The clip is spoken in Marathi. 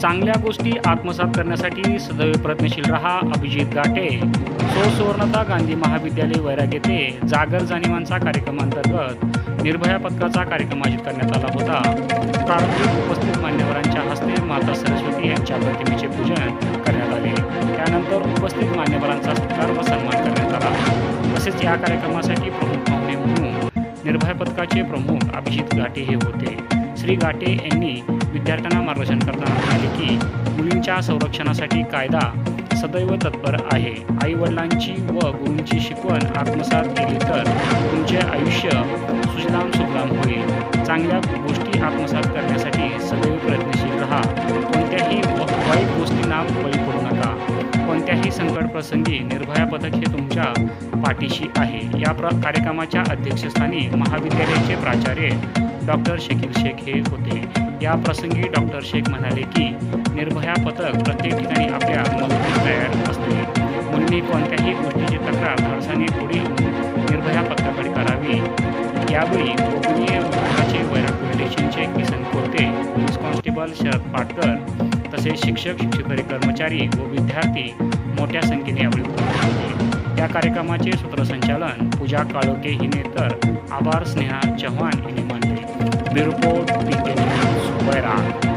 चांगल्या गोष्टी आत्मसात करण्यासाठी सदैव प्रयत्नशील रहा अभिजित गाठे. सो सुवर्णता गांधी महाविद्यालय वैराग येथे जागर जाणीवांचा कार्यक्रमांतर्गत निर्भया पथकाचा कार्यक्रम आयोजित करण्यात आला होता. प्रारंभिक उपस्थित मान्यवरांच्या हस्ते माता सरस्वती यांच्या प्रतिमेचे पूजन करण्यात आले. त्यानंतर उपस्थित मान्यवरांचा सत्कार व सन्मान करण्यात आला. तसेच या कार्यक्रमासाठी प्रमुख पाहुणे म्हणून निर्भया पथकाचे प्रमुख अभिजित घाटे हे होते. श्री गाठे यांनी विद्यार्थ्यांना मार्गदर्शन करताना म्हणाले की मुलींच्या संरक्षणासाठी कायदा सदैव तत्पर आहे. आई वडिलांची व गुरूंची शिकवण आत्मसात केली तर तुमचे आयुष्य सुजलाम सुफलाम होईल. चांगल्या गोष्टी आत्मसात करण्यासाठी सदैव प्रयत्नशील राहा. कोणत्याही वाईट गोष्टींना बळी पडू नका. कोणत्याही संकट प्रसंगी निर्भया पथक हे तुमच्या पाठीशी आहे. या प्र कार्यक्रमाच्या अध्यक्षस्थानी महाविद्यालयाचे प्राचार्य डॉक्टर शकील शेख हे होते. या प्रसंगी डॉक्टर शेख म्हणाले की निर्भया पथक प्रत्येक ठिकाणी आपल्या मदतीस तयार असते. मुलींनी कोणत्याही गोष्टीची तक्रार धाडसाने पुढील निर्भया पथकाकडे करावी. यावेळी गोपनीय विभागाचे वैराग स्टेशनचे किसन कोलते पोलीस कॉन्स्टेबल शरद पाटकर तसेच शिक्षक शिक्षकेतर कर्मचारी व विद्यार्थी मोठ्या संख्येने यावेळी उपस्थित होते. या कार्यक्रमाचे सूत्रसंचालन पूजा काळोके हिने तर आभार स्नेहा चव्हाण हिने मानले. Mirpur Ticket Square